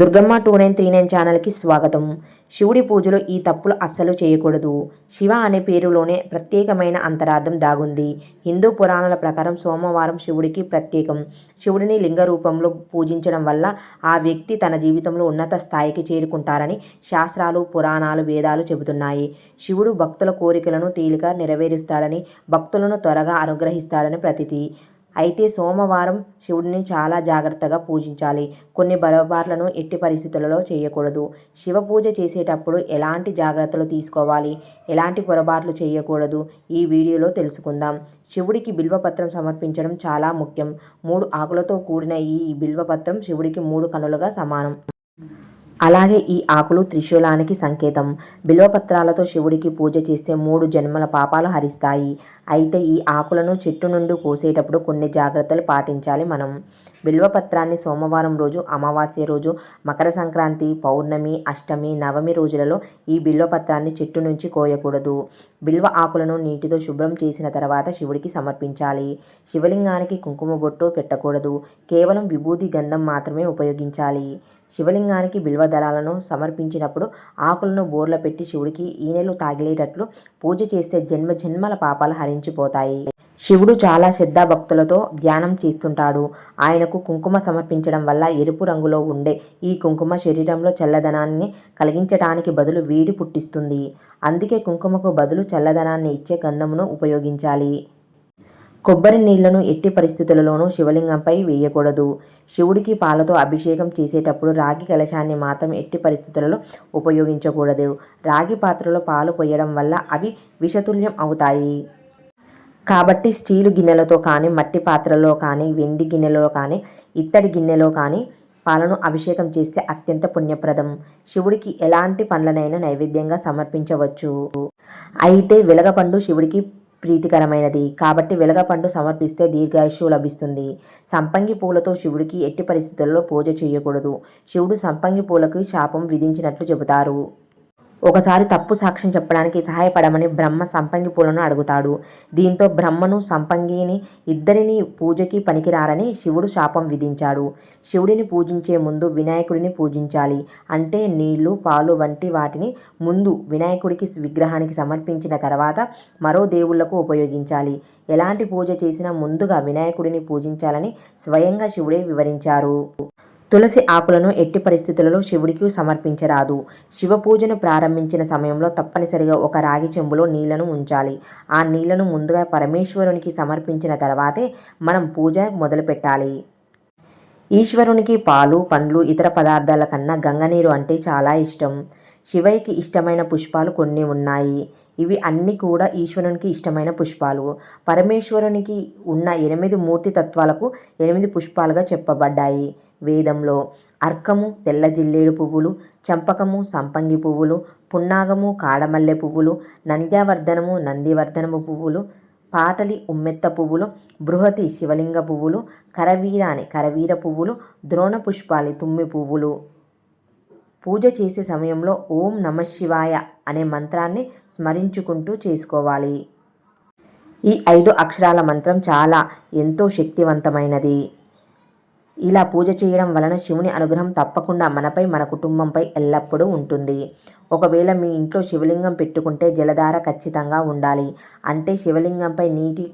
Durgamma two nine three nine ఛానల్కి స్వాగతం. శివుడి పూజలో ఈ తప్పులు అస్సలు చేయకూడదు. శివ అనే పేరులోనే ప్రత్యేకమైన అంతరార్థం దాగుంది. హిందూ పురాణాల ప్రకారం సోమవారం శివుడికి ప్రత్యేకం. శివుడిని లింగ రూపంలో పూజించడం వల్ల ఆ వ్యక్తి తన జీవితంలో ఉన్నత స్థాయికి చేరుకుంటారని శాస్త్రాలు పురాణాలు వేదాలు చెబుతున్నాయి. శివుడు భక్తుల కోరికలను తేలిక నెరవేరుస్తాడని భక్తులను త్వరగా అనుగ్రహిస్తాడని ప్రతితి. అయితే సోమవారం శివుడిని చాలా జాగ్రత్తగా పూజించాలి. కొన్ని పొరపాట్లను ఎట్టి పరిస్థితులలో చేయకూడదు. శివ పూజ చేసేటప్పుడు ఎలాంటి జాగ్రత్తలు తీసుకోవాలి? ఎలాంటి పొరపాట్లు చేయకూడదు? ఈ వీడియోలో తెలుసుకుందాం. శివుడికి బిల్వపత్రం సమర్పించడం చాలా ముఖ్యం. మూడు ఆకులతో కూడిన ఈ బిల్వపత్రం శివుడికి మూడు కనులుగా సమానం. అలాగే ఈ ఆకులు త్రిశూలానికి సంకేతం. బిల్వపత్రాలతో శివుడికి పూజ చేస్తే మూడు జన్మల పాపాలు హరిస్తాయి. అయితే ఈ ఆకులను చెట్టు నుండి కోసేటప్పుడు కొన్ని జాగ్రత్తలు పాటించాలి మనం. బిల్వపత్రాన్ని సోమవారం రోజు అమావాస్య రోజు మకర సంక్రాంతి పౌర్ణమి అష్టమి నవమి రోజులలో ఈ బిల్వపత్రాన్ని చెట్టు నుంచి కోయకూడదు. బిల్వ ఆకులను నీటితో శుభ్రం చేసిన తర్వాత శివుడికి సమర్పించాలి. శివలింగానికి కుంకుమ బొట్టు పెట్టకూడదు. కేవలం విభూది గంధం మాత్రమే ఉపయోగించాలి. శివలింగానికి బిల్వ దళాలను సమర్పించినప్పుడు ఆకులను బోర్ల పెట్టి శివుడికి ఈనెలు తాగిలేటట్లు పూజ చేస్తే జన్మ జన్మల పాపాలు హరించిపోతాయి శివుడు చాలా శ్రద్ధాభక్తులతో ధ్యానం చేస్తుంటాడు. ఆయనకు కుంకుమ సమర్పించడం వల్ల ఎరుపు రంగులో ఉండే ఈ కుంకుమ శరీరంలో చల్లదనాన్ని కలిగించటానికి బదులు వేడి పుట్టిస్తుంది. అందుకే కుంకుమకు బదులు చల్లదనాన్ని ఇచ్చే గంధమును ఉపయోగించాలి. కొబ్బరి నీళ్ళను ఎట్టి పరిస్థితులలోనూ శివలింగంపై వేయకూడదు. శివుడికి పాలతో అభిషేకం చేసేటప్పుడు రాగి కలశాన్ని మాత్రం ఎట్టి పరిస్థితులలో ఉపయోగించకూడదు. రాగి పాత్రలో పాలు పోయడం వల్ల అవి విషతుల్యం అవుతాయి. కాబట్టి స్టీలు గిన్నెలతో కానీ మట్టి పాత్రలో కానీ వెండి గిన్నెలో కానీ ఇత్తడి గిన్నెలో కానీ పాలను అభిషేకం చేస్తే అత్యంత పుణ్యప్రదం. శివుడికి ఎలాంటి పండ్లనైనా నైవేద్యంగా సమర్పించవచ్చు. అయితే వెలగపండు శివుడికి ప్రీతికరమైనది. కాబట్టి వెలగపండు సమర్పిస్తే దీర్ఘాయుష్యు లభిస్తుంది. సంపంగి పూలతో శివుడికి ఎట్టి పరిస్థితుల్లో పూజ చేయకూడదు. శివుడు సంపంగి పూలకు శాపం విధించినట్లు చెబుతారు. ఒకసారి తప్పు సాక్ష్యం చెప్పడానికి సహాయపడమని బ్రహ్మ సంపంగి పూలను అడుగుతాడు. దీంతో బ్రహ్మను సంపంగిని ఇద్దరిని పూజకి పనికిరారని శివుడు శాపం విధించాడు. శివుడిని పూజించే ముందు వినాయకుడిని పూజించాలి. అంటే నీళ్ళు పాలు వంటి వాటిని ముందు వినాయకుడికి విగ్రహానికి సమర్పించిన తర్వాత మరో దేవుళ్ళకు ఉపయోగించాలి. ఎలాంటి పూజ చేసినా ముందుగా వినాయకుడిని పూజించాలని స్వయంగా శివుడే వివరించారు. తులసి ఆకులను ఎట్టి పరిస్థితులలో శివుడికి సమర్పించరాదు. శివ పూజను ప్రారంభించిన సమయంలో తప్పనిసరిగా ఒక రాగి చెంబులో నీళ్ళను ఉంచాలి. ఆ నీళ్ళను ముందుగా పరమేశ్వరునికి సమర్పించిన తర్వాతే మనం పూజ మొదలుపెట్టాలి. ఈశ్వరునికి పాలు పండ్లు ఇతర పదార్థాల కన్నా గంగనీరు అంటే చాలా ఇష్టం. శివయ్యకి ఇష్టమైన పుష్పాలు కొన్ని ఉన్నాయి. ఇవి అన్నీ కూడా ఈశ్వరునికి ఇష్టమైన పుష్పాలు. పరమేశ్వరునికి ఉన్న ఎనిమిది మూర్తి తత్వాలకు ఎనిమిది పుష్పాలుగా చెప్పబడ్డాయి. వేదంలో అర్కము తెల్ల జిల్లేడు పువ్వులు చంపకము సంపంగి పువ్వులు పున్నాగము కాడమల్లె పువ్వులు నంద్యావర్ధనము నందివర్ధనము పువ్వులు పాటలి ఉమ్మెత్త పువ్వులు బృహతి శివలింగ పువ్వులు కరవీరాని కరవీర పువ్వులు ద్రోణ పుష్పాలి తుమ్మి పువ్వులు. పూజ చేసే సమయంలో ఓం నమ శివాయ అనే మంత్రాన్ని స్మరించుకుంటూ చేసుకోవాలి. ఈ ఐదు అక్షరాల మంత్రం చాలా ఎంతో శక్తివంతమైనది. ఇలా పూజ చేయడం వలన శివుని అనుగ్రహం తప్పకుండా మనపై మన కుటుంబంపై ఎల్లప్పుడూ ఉంటుంది. ఒకవేళ మీ ఇంట్లో శివలింగం పెట్టుకుంటే జలధార ఖచ్చితంగా ఉండాలి. అంటే శివలింగంపై నీటి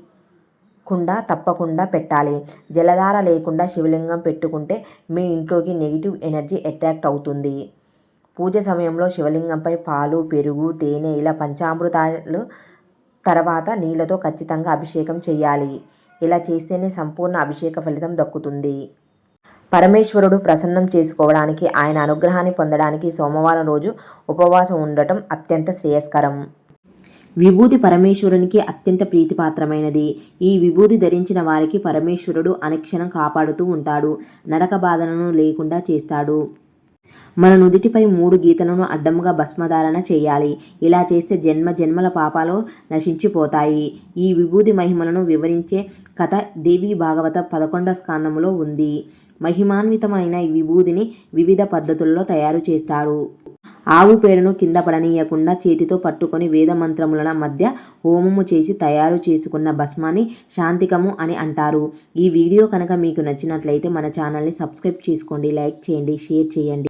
కుండా తప్పకుండా పెట్టాలి. జలధార లేకుండా శివలింగం పెట్టుకుంటే మీ ఇంట్లోకి నెగిటివ్ ఎనర్జీ అట్రాక్ట్ అవుతుంది. పూజ సమయంలో శివలింగంపై పాలు పెరుగు తేనె ఇలా పంచామృతాలు తర్వాత నీళ్ళతో ఖచ్చితంగా అభిషేకం చేయాలి. ఇలా చేస్తేనే సంపూర్ణ అభిషేక ఫలితం దక్కుతుంది. పరమేశ్వరుడు ప్రసన్నం చేసుకోవడానికి ఆయన అనుగ్రహాన్ని పొందడానికి సోమవారం రోజు ఉపవాసం ఉండటం అత్యంత శ్రేయస్కరం. విభూతి పరమేశ్వరునికి అత్యంత ప్రీతిపాత్రమైనది. ఈ విభూతి ధరించిన వారికి పరమేశ్వరుడు అనుక్షణం కాపాడుతూ ఉంటాడు. నరక బాధలను లేకుండా చేస్తాడు. మన నుదిటిపై మూడు గీతలను అడ్డముగా భస్మధారణ చేయాలి. ఇలా చేస్తే జన్మ జన్మల పాపాలు నశించిపోతాయి. ఈ విభూది మహిమలను వివరించే కథ దేవీ భాగవత పదకొండ స్కాందములో ఉంది. మహిమాన్వితమైన ఈ విభూదిని వివిధ పద్ధతుల్లో తయారు చేస్తారు. ఆవు పేరును కింద పడనీయకుండా చేతితో పట్టుకొని వేదమంత్రముల మధ్య హోమము చేసి తయారు చేసుకున్న భస్మాన్ని శాంతికము అని అంటారు. ఈ వీడియో కనుక మీకు నచ్చినట్లయితే మన ఛానల్ని సబ్స్క్రైబ్ చేసుకోండి లైక్ చేయండి షేర్ చేయండి.